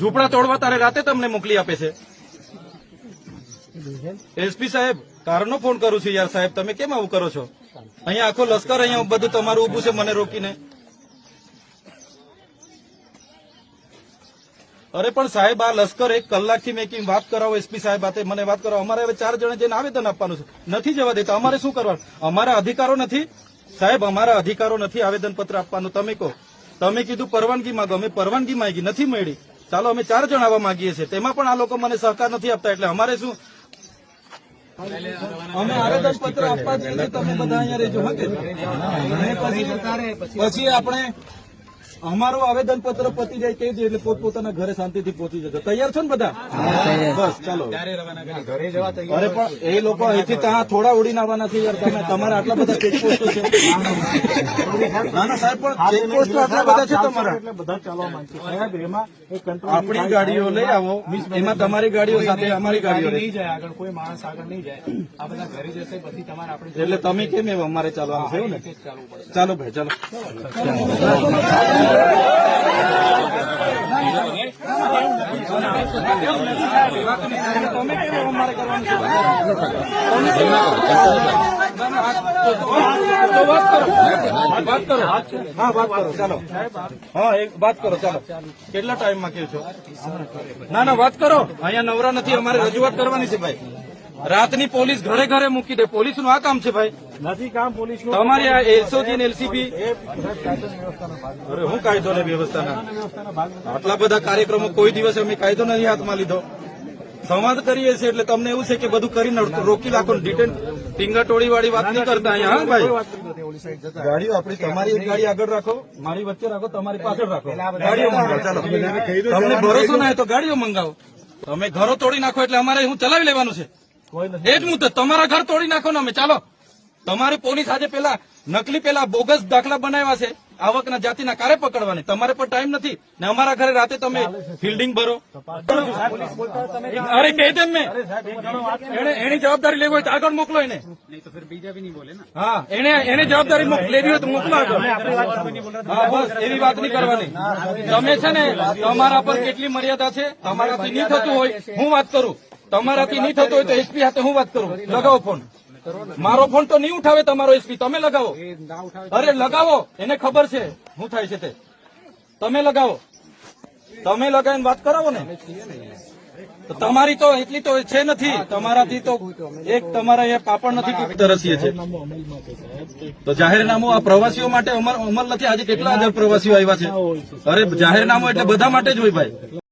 ઝૂંપડા તોડવા તારે રાતે તમને મોકલી આપે છે. એસપી સાહેબ, કારનો ફોન કરું છું યાર સાહેબ, તમે કેમ આવું કરો છો? અહીંયા આખો લશ્કર અહીંયા બધું તમારું ઉભું છે મને રોકીને. અરે પણ સાહેબ, આ લશ્કર એક કલાકથી મેં કેમ વાત કરાવો એસપી સાહેબ આતે મને વાત કરાવો. અમારે હવે ચાર જણા જઈને આવેદન આપવાનું છે. નથી જવા દેતા. અમારે શું કરવાનું? અમારા અધિકારો નથી. સાહેબ, અમારા અધિકારો નથી આવેદન પત્ર આપવાનું. તમે કહો. તમે કીધું પરવાનગી માંગો. અમે પરવાનગી માંગી. નથી મળી. ચાલો અમે ચાર જણ આવવા માંગીએ છીએ. તેમાં પણ આ લોકો મને સહકાર નથી આપતા એટલે અમારે શું? અમે આવેદન પત્ર આપવા જઈએ છીએ તમે બધા અહીંયા રહેજો પછી આપણે અમારું આવેદન પત્ર પતી જાય કે એટલે પોતપોતાના ઘરે શાંતિથી પહોંચી જશે તૈયાર છો ને બધા? બસ ચાલો. અરે પણ એ લોકો અહીંથી ત્યાં થોડા ઉડીને આવવાના છે યાર. તમે તમારા આટલા બધા ચેકપોસ્ટો છે. ના ના સાહેબ પણ ચેકપોસ્ટો આટલા બધા છે તમારા. એટલે બધા ચાલવા માંગશે સાહેબ એમાં કંટ્રોલ આપણી ગાડીઓ લઈ આવો. એમાં તમારી ગાડીઓ સાથે અમારી ગાડીઓ નહીં જાય આગળ કોઈ માણસ આગળ નહીં જાય. આ બધા ઘરે જશે પછી તમારે આપણે એટલે તમે કેમ એમ અમારે ચાલવાનું છે ને? ચાલો ભાઈ ચાલો. ના, ના, વાત કરો ચાલો. કેટલા ટાઈમમાં કહો છો? ના ના વાત કરો. અહીંયા નવરા નથી અમારે રજૂઆત કરવાની છે ભાઈ. રાતની પોલીસ ઘરે ઘરે મૂકી દે. પોલીસનું આ કામ છે ભાઈ. નથી કામ પોલીસ તમારી આ એસઓજી ને એલસીપી? અરે હું કાયદો ને વ્યવસ્થાના આટલા બધા કાર્યક્રમો કોઈ દિવસ અમે કાયદો નથી હાથમાં લીધો. સંવાદ કરીએ છીએ એટલે તમને એવું છે કે બધું કરીને રોકી રાખો ડિટેન ટીંગાટોળી વાળી વાત નહીં કરતા અહીંયા હા ભાઈ? ગાડીઓ આપણી તમારી એક ગાડી આગળ રાખો મારી વચ્ચે રાખો તમારી પાછળ રાખો. ગાડીઓ મંગાવો તમને ભરોસો ના હોય તો ગાડીઓ મંગાવો. તમે ઘરો તોડી નાખો એટલે અમારે હું ચલાવી લેવાનું છે. એ જ મુદ્દત તમારા ઘર તોડી નાખો ને અમે. ચાલો. તમારી પોલીસ આજે પેલા નકલી પેલા બોગસ દાખલા બનાવ્યા છે આવકના જાતિના કારે પકડવાની. તમારે પણ ટાઈમ નથી. ને અમારા ઘરે રાતે તમે ફિલ્ડિંગ ભરો. અરે કહી દે મેં. એને એની જવાબદારી લેવી હોય તો આગળ મોકલો એને. હા એને એને જવાબદારી લેવી હોય તો મોકલો આગળ. હા બસ એવી વાત નહીં કરવાની. તમે છે ને તમારા પર કેટલી મર્યાદા છે? તમારાથી નહીં થતું હોય હું વાત કરું. તમારાથી નહીં થતું હોય તો એસપી સાથે હું વાત કરું? લગાવો ફોન. મારો ફોન તો નહીં ઉઠાવે તમારો એસપી. તમે લગાવો. અરે લગાવો. એને ખબર છે. શું થાય છે તે. તમે લગાવો. તમે લગાવીને વાત કરાવો ને. તમારી તો એટલી તો છે નથી. તમારાથી તો એક તમારા એ પાપડ નથી તરસીએ છે. તો જાહેરનામું આ પ્રવાસીઓ માટે અમલ અમલ નથી. આજે કેટલા હજાર પ્રવાસીઓ આવ્યા છે. અરે જાહેરનામું એટલે બધા માટે જ હોય ભાઈ.